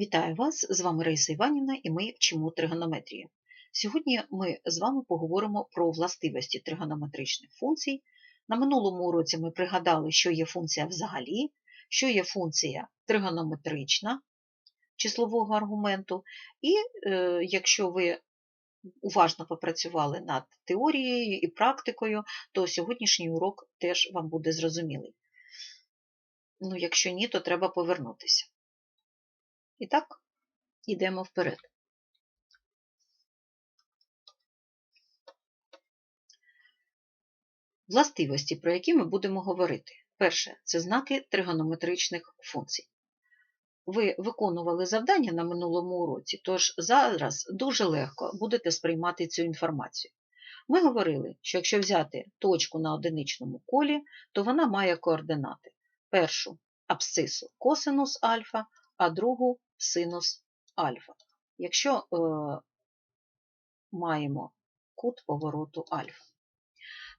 Вітаю вас! З вами Раїса Іванівна і ми вчимо тригонометрію. Сьогодні ми з вами поговоримо про властивості тригонометричних функцій. На минулому уроці ми пригадали, що є функція взагалі, що є функція тригонометрична числового аргументу, і е, якщо ви уважно попрацювали над теорією і практикою, то сьогоднішній урок теж вам буде зрозумілий. Ну, якщо ні, то треба повернутися. І так, йдемо вперед. Властивості, про які ми будемо говорити. Перше це знаки тригонометричних функцій. Ви виконували завдання на минулому уроці, тож зараз дуже легко будете сприймати цю інформацію. Ми говорили, що якщо взяти точку на одиничному колі, то вона має координати. Першу абсцису косинус альфа, а другу синус альфа. Якщо е, маємо кут повороту альфа,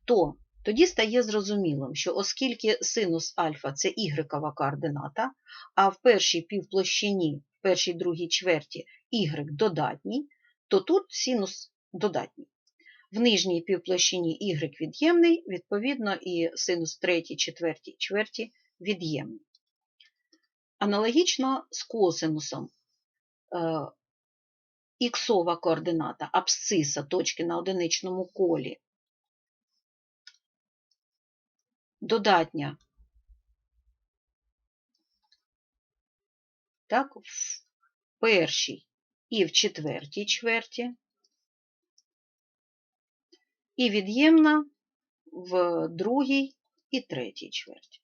то тоді стає зрозумілим, що оскільки синус альфа це ігрекова координата, а в першій півплощині, в першій другій чверті y додатній, то тут синус додатній. В нижній півплощині y від'ємний, відповідно, і синус третій, четвертій чверті від'ємний. Аналогічно з косинусом. Іксова координата абсциса точки на одиничному колі. Додатня. Так, в першій і в четвертій чверті, і від'ємна в другій і третій чверті.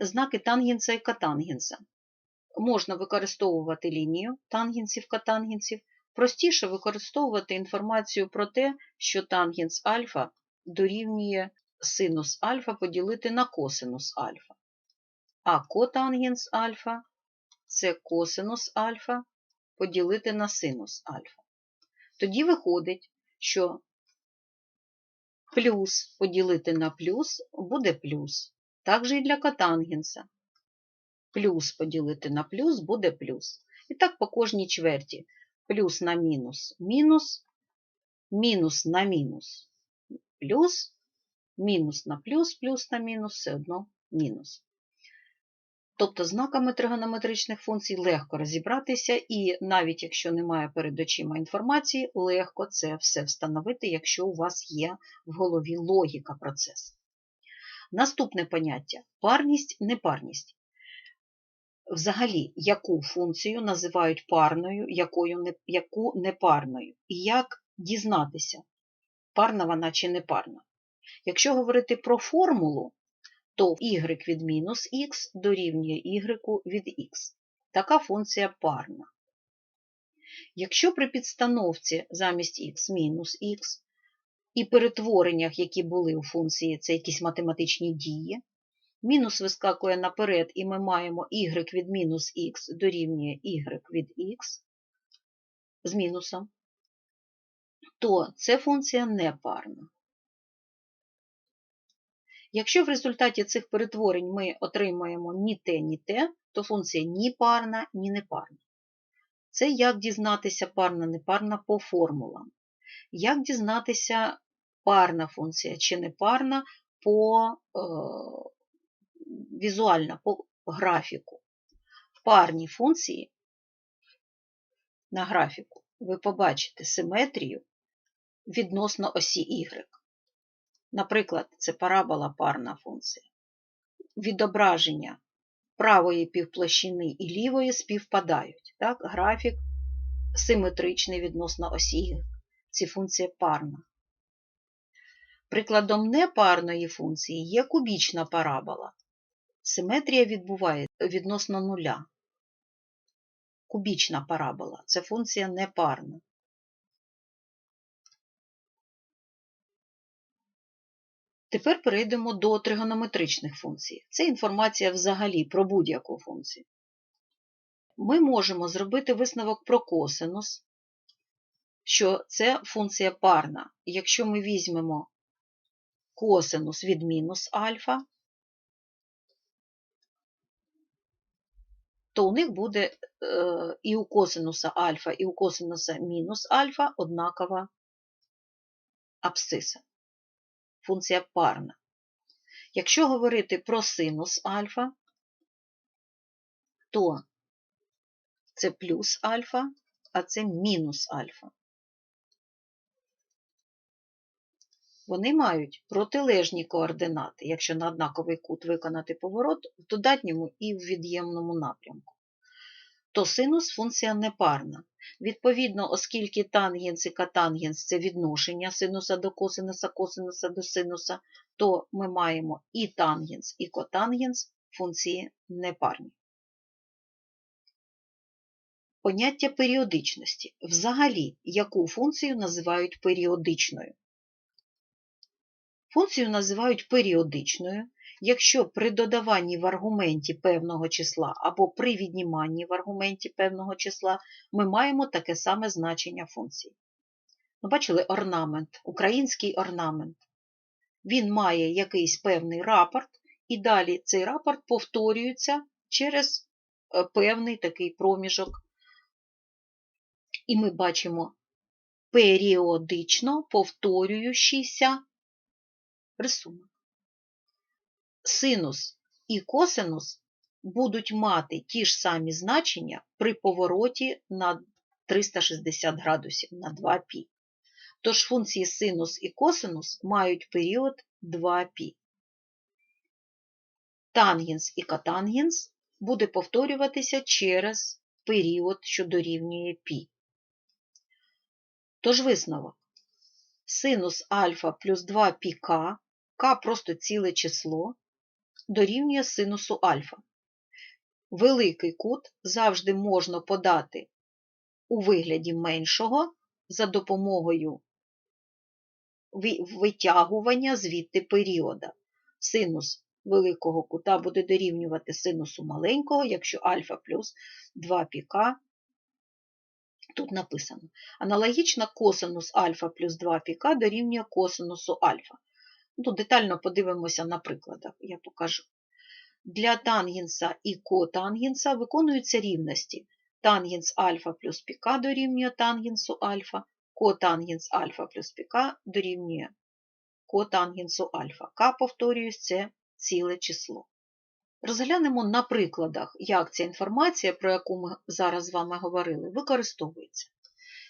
Знаки тангенса і катангенса можна використовувати лінію тангенсів катангенсів, простіше використовувати інформацію про те, що тангенс альфа дорівнює синус альфа поділити на косинус альфа. А котангенс альфа це косинус альфа поділити на синус альфа. Тоді виходить, що плюс поділити на плюс буде плюс. Так же і для котангенса плюс поділити на плюс буде плюс. І так по кожній чверті. Плюс на мінус мінус, мінус на мінус плюс, мінус на плюс, плюс на мінус все одно мінус. Тобто знаками тригонометричних функцій легко розібратися, і навіть якщо немає перед очима інформації, легко це все встановити, якщо у вас є в голові логіка процесу. Наступне поняття парність, непарність взагалі, яку функцію називають парною, якою не, яку непарною, і як дізнатися, парна вона чи непарна. Якщо говорити про формулу, то y від мінус х дорівнює y від х. Така функція парна. Якщо при підстановці замість х мінус х і перетвореннях, які були у функції, це якісь математичні дії, Мінус вискакує наперед, і ми маємо y від мінус х дорівнює y від х з мінусом, то це функція непарна. Якщо в результаті цих перетворень ми отримаємо ні те, ні те, то функція ні парна, ні непарна. Це як дізнатися парна-непарна по формулам. Як дізнатися парна функція чи непарна по е, візуально по графіку. В парній функції на графіку ви побачите симетрію відносно осі y. Наприклад, це парабола парна функція. Відображення правої півплощини і лівої співпадають. Так? Графік симетричний відносно осі y. Ці функція парна. Прикладом непарної функції є кубічна парабола. Симетрія відбувається відносно нуля. Кубічна парабола це функція непарна. Тепер перейдемо до тригонометричних функцій. Це інформація взагалі про будь-яку функцію. Ми можемо зробити висновок про косинус, що це функція парна. Якщо ми візьмемо косинус від мінус альфа, то у них буде е, і у косинуса альфа, і у косинуса мінус альфа однакова абсциса. Функція парна. Якщо говорити про синус альфа, то це плюс альфа, а це мінус альфа. Вони мають протилежні координати, якщо на однаковий кут виконати поворот в додатньому і в від'ємному напрямку. То синус функція непарна. Відповідно, оскільки тангенс і катангенс – це відношення синуса до косинуса, косинуса до синуса, то ми маємо і тангенс, і котангенс функції непарні. Поняття періодичності. Взагалі, яку функцію називають періодичною? Функцію називають періодичною, якщо при додаванні в аргументі певного числа або при відніманні в аргументі певного числа ми маємо таке саме значення функції. Ну, Бачили орнамент, український орнамент. Він має якийсь певний рапорт, і далі цей рапорт повторюється через е, певний такий проміжок. І ми бачимо періодично повторюючийся рисунок. Синус і косинус будуть мати ті ж самі значення при повороті на 360 градусів на 2π. Тож функції синус і косинус мають період 2π. Тангенс і котангенс буде повторюватися через період, що дорівнює π. Тож висновок. Синус альфа плюс 2 πk, к просто ціле число, дорівнює синусу альфа. Великий кут завжди можна подати у вигляді меншого за допомогою витягування звідти періода. Синус великого кута буде дорівнювати синусу маленького, якщо альфа плюс 2 піка тут написано. Аналогічно косинус альфа плюс 2 піка дорівнює косинусу альфа. Ну, Детально подивимося на прикладах, я покажу. Для тангенса і котангенса виконуються рівності. Тангенс альфа плюс піка дорівнює тангенсу альфа, котангенс альфа плюс піка дорівнює котангенсу альфа. К, повторююсь, це ціле число. Розглянемо на прикладах, як ця інформація, про яку ми зараз з вами говорили, використовується.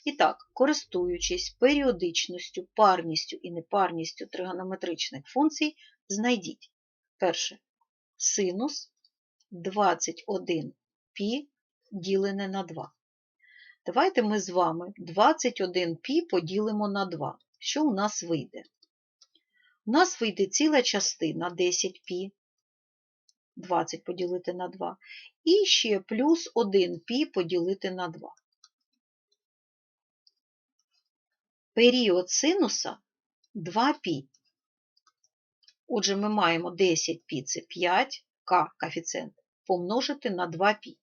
І так, користуючись періодичністю, парністю і непарністю тригонометричних функцій, знайдіть перше синус 21π ділене на 2. Давайте ми з вами 21π поділимо на 2. Що у нас вийде? У нас вийде ціла частина 10π. 20 поділити на 2. І ще плюс 1 пі поділити на 2. Період синуса 2 пі. Отже, ми маємо 10 пі це 5К коефіцієнт, помножити на 2 пі.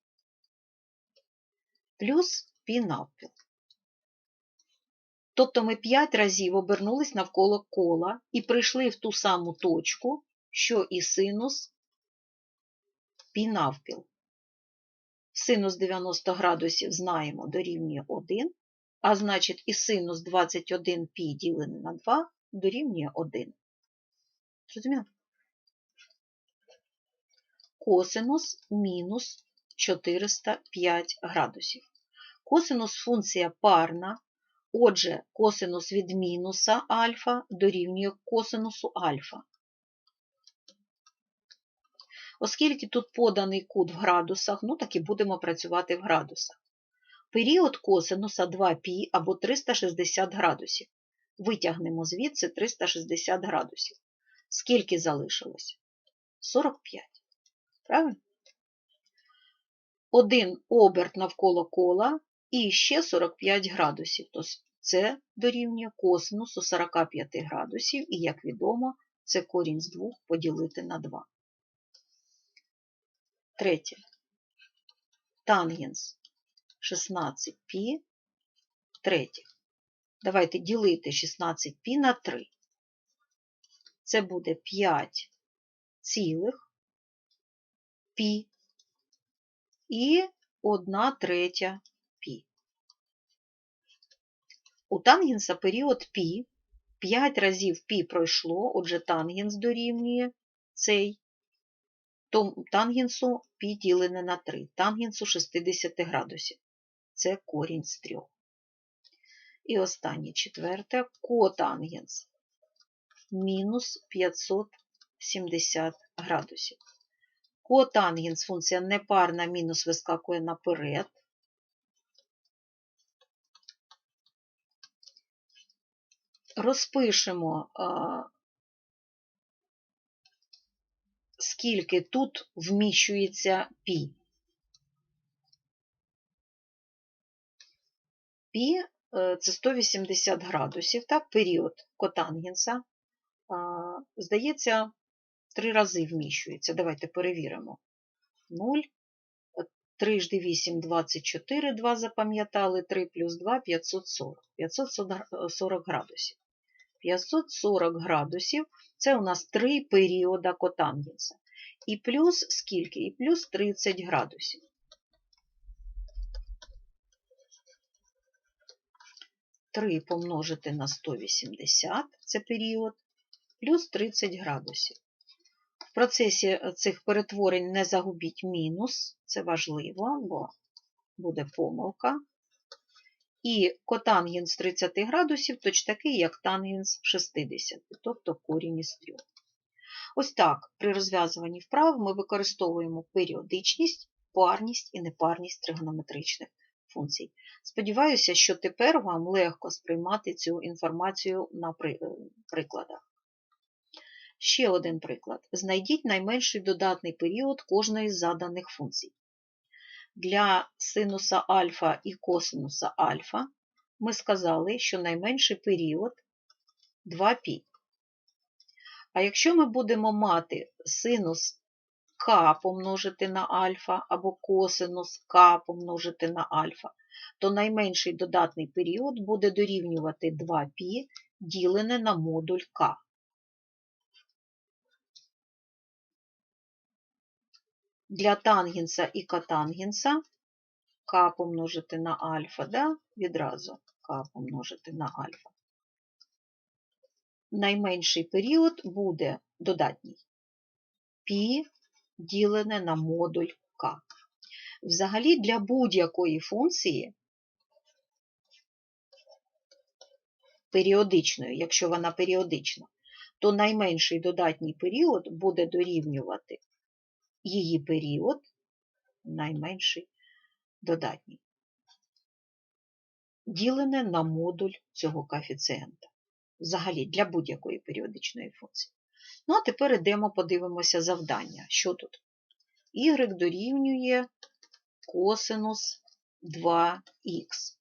Плюс пі навпіл. Тобто ми 5 разів обернулись навколо кола і прийшли в ту саму точку, що і синус пі навпіл. Синус 90 градусів знаємо дорівнює 1, а значить і синус 21 π ділене на 2 дорівнює 1. Зрозуміло? Косинус мінус 405 градусів. Косинус функція парна, отже, косинус від мінуса альфа дорівнює косинусу альфа. Оскільки тут поданий кут в градусах, ну так і будемо працювати в градусах. Період косинуса 2π або 360 градусів. Витягнемо звідси 360 градусів. Скільки залишилось? 45. Правильно? Один оберт навколо кола і ще 45 градусів. Тобто це дорівнює косинусу 45 градусів, і, як відомо, це корінь з 2 поділити на 2. Третє. Тангенс 16 пі третіх. Давайте ділити 16π на 3. Це буде 5 цілих пі і 1 третя пі. У тангенса період пі 5 разів пі пройшло, отже, тангенс дорівнює цей том, тангенсу ділене на 3, тангенсу 60 градусів. Це корінь з 3. І останнє четверте котангенс мінус 570 градусів. Котангенс функція непарна мінус вискакує наперед. Розпишемо, скільки тут вміщується пі. Пі це 180 градусів, так, період котангенса. Здається, три рази вміщується. Давайте перевіримо. 0, 3 жди 8, 24, 2 запам'ятали, 3 плюс 2 540. 540 градусів. 540 градусів це у нас три періода котангенса. І плюс скільки? І плюс 30 градусів. Три помножити на 180 це період, плюс 30 градусів. В процесі цих перетворень не загубіть мінус, це важливо, бо буде помилка. І котангенс 30 градусів точно такий, як тангенс 60, тобто корінь із 3. Ось так, при розв'язуванні вправ ми використовуємо періодичність, парність і непарність тригонометричних функцій. Сподіваюся, що тепер вам легко сприймати цю інформацію на прикладах. Ще один приклад. Знайдіть найменший додатний період кожної з заданих функцій. Для синуса альфа і косинуса альфа ми сказали, що найменший період 2π. А якщо ми будемо мати синус к помножити на альфа або косинус к помножити на альфа, то найменший додатний період буде дорівнювати 2π ділене на модуль k. Для тангенса і котангенса k помножити на альфа, да? відразу k помножити на альфа. Найменший період буде додатній π ділене на модуль k. Взагалі для будь-якої функції періодичної, якщо вона періодична, то найменший додатній період буде дорівнювати її період, найменший додатній, ділене на модуль цього коефіцієнта. Взагалі для будь-якої періодичної функції. Ну, а тепер йдемо, подивимося завдання. Що тут? Y дорівнює косинус 2х.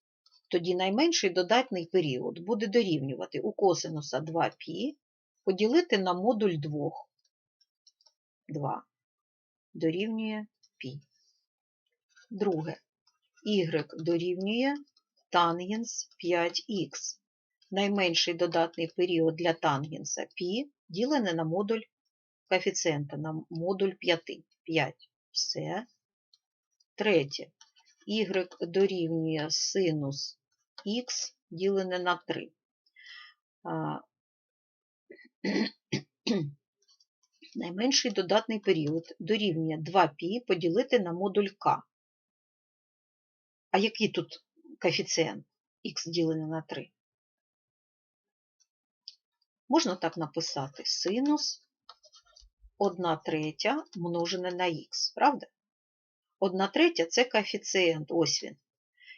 Тоді найменший додатний період буде дорівнювати у косинуса 2π поділити на модуль 2. 2 дорівнює π. Друге. Y дорівнює тангенс 5х. Найменший додатний період для тангенса π ділене на модуль коефіцієнта, на модуль 5. 5. Все. Третє. Y дорівнює синус х ділене на 3. Найменший додатний період дорівнює 2π поділити на модуль k. А який тут коефіцієнт х ділене на 3? Можна так написати синус 1 третя множене на х, правда? 1 третя це коефіцієнт, ось він.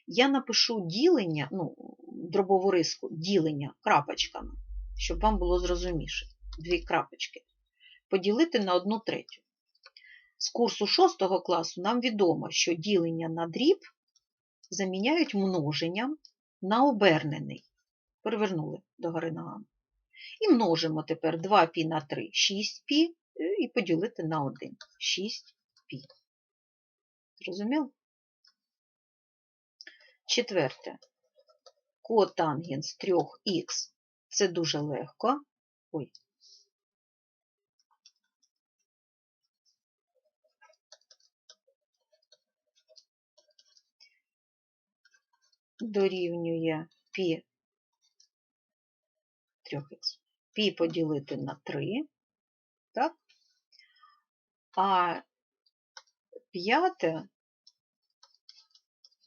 Я напишу ділення, ну, дробову риску, ділення крапочками, щоб вам було зрозуміше. Дві крапочки Поділити на 1 третю. З курсу 6 класу нам відомо, що ділення на дріб заміняють множенням на обернений. Перевернули догори ногами. І множимо тепер 2π на 3 6π і поділити на 1 6π. Зрозуміло? Четверте. Котангенс 3х це дуже легко. Ой. дорівнює π 3х. Пі поділити на 3, так? А п'яте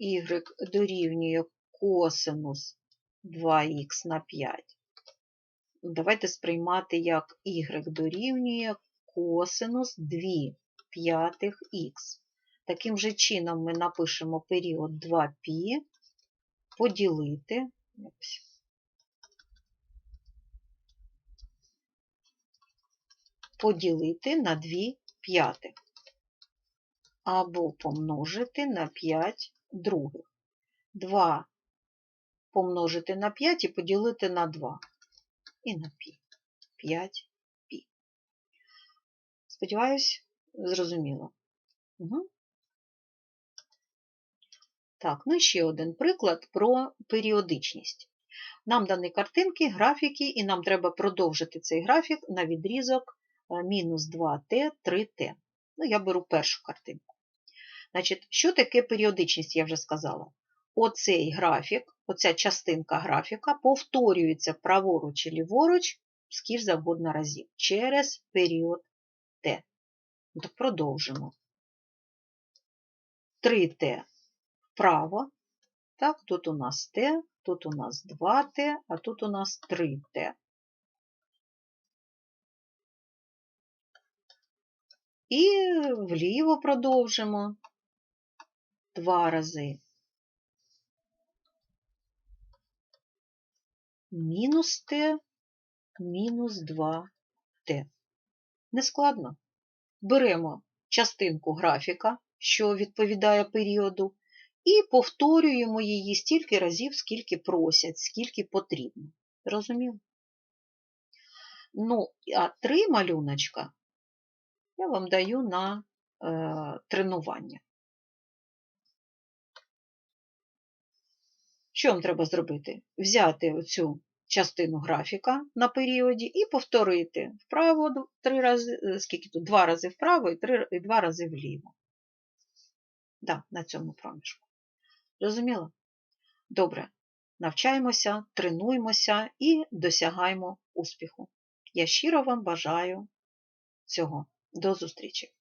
y дорівнює косинус 2х на 5. Давайте сприймати як y дорівнює косинус 2 п'ятих х. Таким же чином ми напишемо період 2π поділити. Поділити на 2 п'ятих. Або помножити на 5 других. 2 помножити на 5 і поділити на 2. І на пі. 5 пі. Сподіваюсь, зрозуміло. Угу. Так, ну ще один приклад про періодичність. Нам дані картинки, графіки, і нам треба продовжити цей графік на відрізок мінус 2t, 3t. Ну, я беру першу картинку. Значить, що таке періодичність, я вже сказала. Оцей графік, оця частинка графіка повторюється праворуч і ліворуч скільки завгодно разів через період. Ну, так продовжимо. 3t вправо. Так, тут у нас t, тут у нас 2t, а тут у нас 3t. І вліво продовжимо два рази. Мінус t, мінус 2t. Нескладно. Беремо частинку графіка, що відповідає періоду, і повторюємо її стільки разів, скільки просять, скільки потрібно. Розумів? Ну, а три малюночка я вам даю на е, тренування. Що вам треба зробити? Взяти оцю частину графіка на періоді і повторити вправо три рази, скільки тут? Два рази вправо і, три, і два рази вліво. Да, на цьому проміжку. Зрозуміло? Добре. Навчаємося, тренуємося і досягаємо успіху. Я щиро вам бажаю цього. До зустрічі!